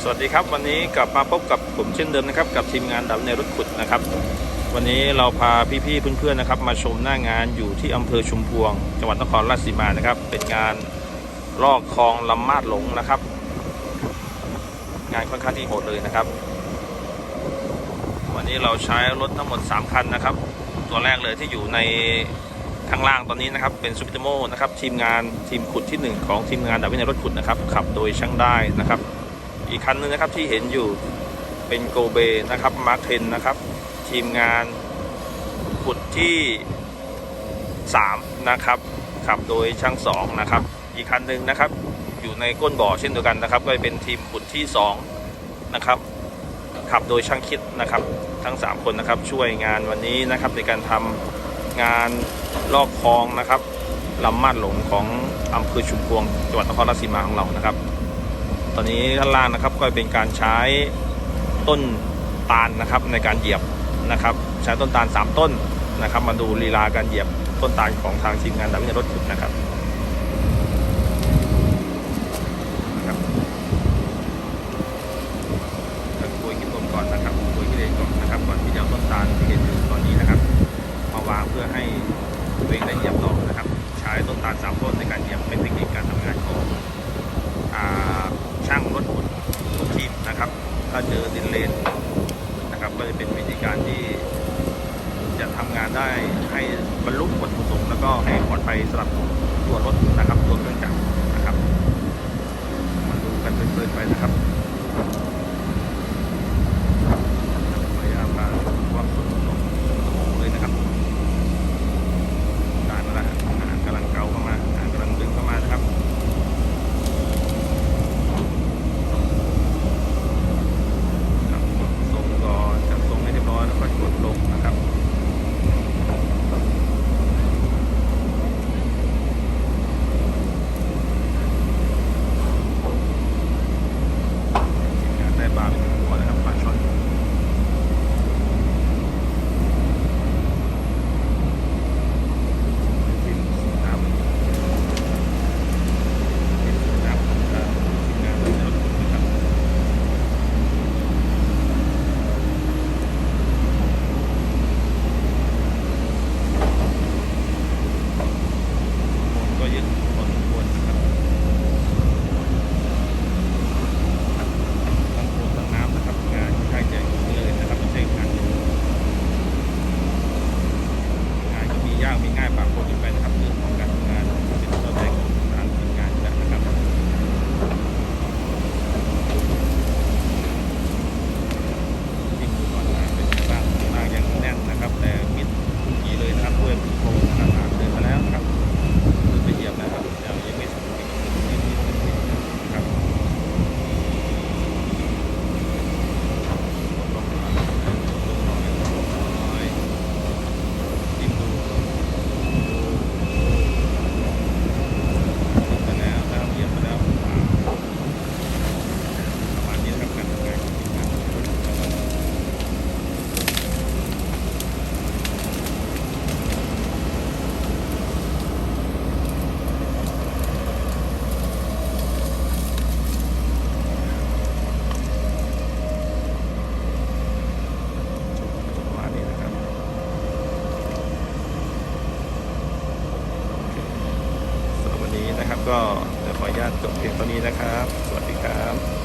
สวัสดีครับวันนี้กลับมาพบกับผมเช่นเดิมนะครับ กับทีมงานดับในรถขุดนะครับ วันนี้เราพาพี่ๆเพื่อนๆนะครับ มาชมหน้างานอยู่ที่อำเภอชุมพวง จังหวัดนครราชสีมานะครับ เป็นงานลอกคลองลำมาดหลงนะครับ งานค่อนข้างที่โหดเลยนะครับ วันนี้เราใช้รถทั้งหมด 3 คันนะครับ ตัวแรกเลยที่อยู่ในข้างล่างตอนนี้นะครับเป็นซูเปอร์โมนะครับทีมงานทีมขุดที่ 1 ของทีมงานดับวินัยรถขุดนะครับขับโดยช่างได้นะครับ อีกคันหนึงนะครับที่เห็นอยู่เป็นโกเบนะครับมาร์คเทนนะครับ ทีมงานขุดที่ 3 นะครับขับโดยช่าง2นะครับ อีกคันหนึ่งนะครับ อยู่ในก้นบ่อเช่นเดียวกันนะครับ ก็เป็นทีมขุดที่2นะครับขับโดยช่างคิดนะครับ ทั้ง 3 คนนะครับช่วยงานวันนี้นะครับในการทำงานลอกคลองนะครับลำมาดหลงของอำเภอชุมพวงจังหวัดนครราชสีมาของเรานะครับ ตอนนี้ด้านล่างนะครับก็เป็นการใช้ต้นตาลนะครับในการเหยียบนะครับ ใช้ต้นตาล 3 ต้นนะครับ มาดูลีลาการเหยียบต้นตาลของทางทีมงานดับวิญญาณรถขุดนะครับนะครับก็คุยกินลมก่อนนะครับคุยกิเลนก่อนนะครับก่อนที่จะเอาต้นตาลที่เห็นอยู่ตอนนี้นะครับ มาวางเพื่อให้ตัวเองได้เหยียบต่อนะครับ ใช้ต้นตาลสามต้นในการเหยียบเป็นเทคนิคการทำงานของ อ่าช่างรถขุดทุกทีมนะครับ ถ้าเจอดินเลนนะครับก็จะเป็นวิธีการที่จะทำงานได้ให้บรรลุผลประสงค์แล้วก็ให้ปลอดภัยสำหรับตัวรถนะครับตัวเครื่องจักรนะครับมาดูกันเพลินๆไปนะครับ ก็จะขออนุญาตจบเพียงเท่านี้นะครับ สวัสดีครับ